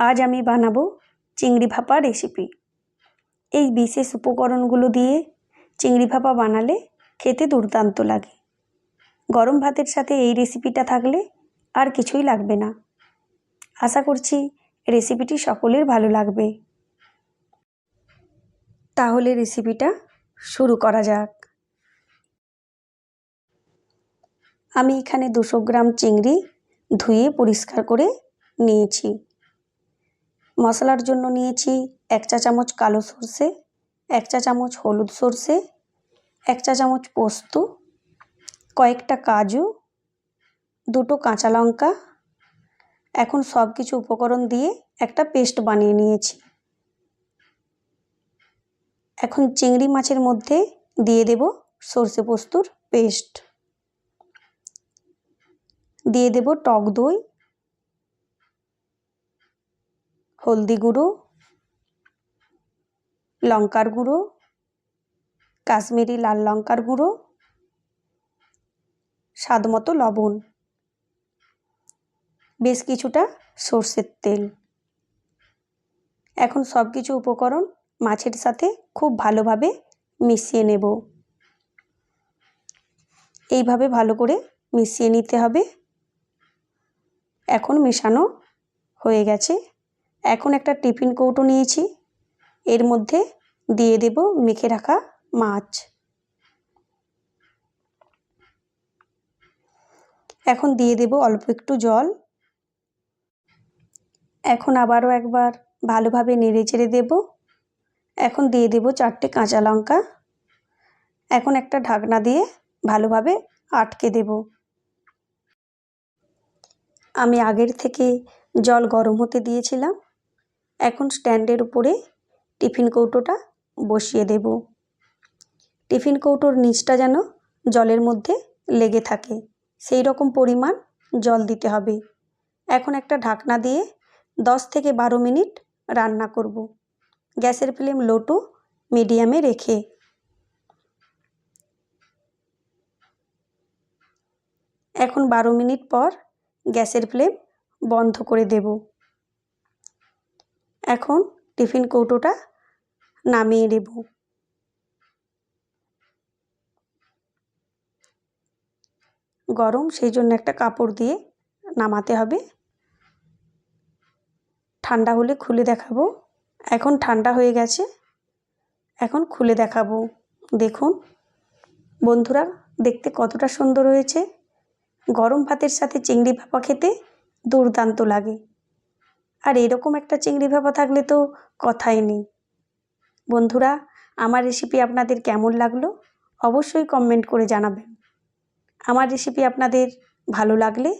আজ আমি বানাবো চিংড়ি ভাপা রেসিপি এই বিশেষ উপকরণগুলো দিয়ে চিংড়ি ভাপা বানালে খেতে দুর্দান্ত লাগে। গরম ভাতের সাথে এই রেসিপিটা থাকলে আর কিছুই লাগবে না। আশা করছি রেসিপিটি সকলের ভালো লাগবে। তাহলে রেসিপিটা শুরু করা যাক। আমি এখানে দুশো গ্রাম চিংড়ি ধুয়ে পরিষ্কার করে নিয়েছি। মশলার জন্য নিয়েছি এক চা চামচ কালো সর্ষে, এক চা চামচ হলুদ সর্ষে, এক চা চামচ পোস্ত, কয়েকটা কাজু, দুটো কাঁচা লঙ্কা। এখন সব কিছু উপকরণ দিয়ে একটা পেস্ট বানিয়ে নিয়েছি। এখন চিংড়ি মাছের মধ্যে দিয়ে দেব সর্ষে পোস্তর পেস্ট। দিয়ে দেব টক দই। হলদি গুঁড়ো, লঙ্কার গুঁড়ো, কাশ্মীরি লাল লঙ্কার গুঁড়ো, স্বাদ মতো লবণ, বেশ কিছুটা সর্ষের তেল। এখন সব কিছু উপকরণ মাছের সাথে খুব ভালোভাবে মিশিয়ে নেব। এইভাবে ভালো করে মিশিয়ে নিতে হবে। এখন মেশানো হয়ে গেছে। এখন একটা টিফিন কৌটো নিয়েছি। এর মধ্যে দিয়ে দেব মেখে রাখা মাছ। এখন দিয়ে দেব অল্প একটু জল। এখন আবারও একবার ভালোভাবে নেড়ে চেড়ে দেব। এখন দিয়ে দেব চারটে কাঁচা লঙ্কা। এখন একটা ঢাকনা দিয়ে ভালোভাবে আটকে দেব। আমি আগের থেকে জল গরম হতে দিয়েছিলাম। এখন স্ট্যান্ডের উপরে টিফিন কৌটোটা বসিয়ে দেব। টিফিন কৌটোর নিচটা যেন জলের মধ্যে লেগে থাকে, সেই রকম পরিমাণ জল দিতে হবে। এখন একটা ঢাকনা দিয়ে দশ থেকে বারো মিনিট রান্না করব। গ্যাসের ফ্লেম লো টু মিডিয়ামে রেখে। এখন বারো মিনিট পর গ্যাসের ফ্লেম বন্ধ করে দেব। এখন টিফিন কৌটোটা নামিয়ে নেব। গরম, সেই জন্য একটা কাপড় দিয়ে নামাতে হবে। ঠান্ডা হলে খুলে দেখাবো। এখন ঠান্ডা হয়ে গেছে। এখন খুলে দেখাবো। দেখুন, বন্ধুরা, দেখতে কতটা সুন্দর হয়েছে। গরম ভাতের সাথে চিংড়ি ভাপা খেতে দুর্দান্ত লাগে। আর এরকম একটা চিংড়ি ভাপা থাকলে তো কথাই নেই। বন্ধুরা, আমার রেসিপি আপনাদের কেমন লাগল অবশ্যই কমেন্ট করে জানাবেন। আমার রেসিপি আপনাদের ভালো লাগলে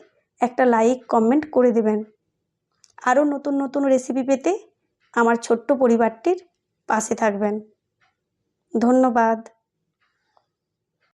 একটা লাইক কমেন্ট করে দেবেন। আরও নতুন নতুন রেসিপি পেতে আমার ছোট্ট পরিবারটির পাশে থাকবেন। ধন্যবাদ।